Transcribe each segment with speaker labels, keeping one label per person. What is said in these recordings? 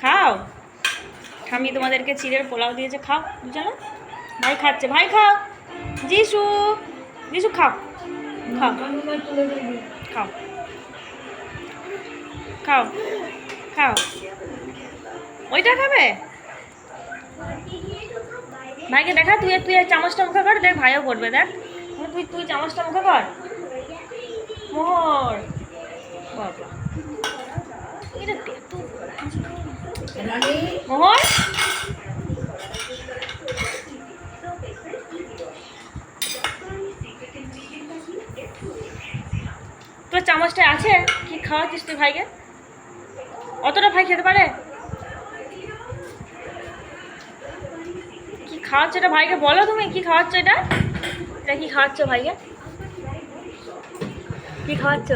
Speaker 1: খাও। ঠামি তোমাদেরকে চিড়ের পোলাও দিয়েছে, খাও বুঝলে ভাই খাচ্ছে, ভাই খাও। যিশু যিশু খাও। খাও। খাও। খাও। খাও। ওইটা খাবে? ভাইকে দেখা, তুই তুই চামচটা মুখে কর, দেখ ভাইও করবে, দেখ। তুই তুই চামচটা মুখে কর। তোর চামচটা আছে? কি খাওয়াচ্ছিস তুই ভাইকে? অতটা ভাই খেতে পারে? কি খাওয়াচ্ছ এটা ভাইকে বলো তুমি, কি খাওয়াচ্ছ এটা? এটা কি খাওয়াচ্ছ ভাইকে? কি খাওয়াচ্ছ?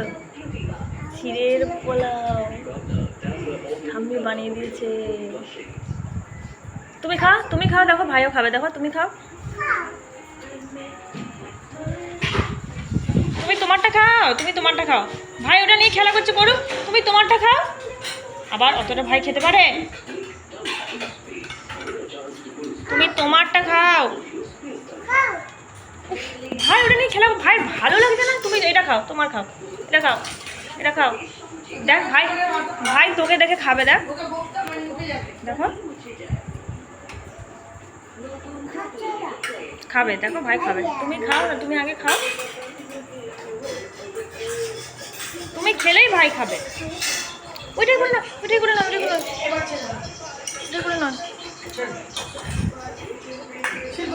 Speaker 1: ক্ষীরের পোলাও। ঠাম্মি বানিয়ে দিয়েছে। তুমি খাও তুমি খাও, দেখো ভাইও খাবে, দেখো, তুমি খাও। তুমি তোমারটা খাও, তুমি তোমারটা খাও। ভাই, ওটা নিয়ে খেলা করছে করুক তুমি তোমারটা খাও। আবার অতটা ভাই খেতে পারে? তুমি তোমারটা খাও। ভাই, ওটা নিয়ে খেলা ভাই, ভালো লাগছে না? তুমি এটা খাও, তোমার খাও, এটা খাও। এটা খাও। দেখ ভাই ভাই তোকে দেখে খাবে, দেখ। দেখো। খাবে, দেখো ভাই খাবে। তুমি খাও না, তুমি আগে খাও। তুমি খেলেই ভাই খাবে। ওইটাই করে না ওইটাই করে না ওইটাই করে না ওইটাই করে না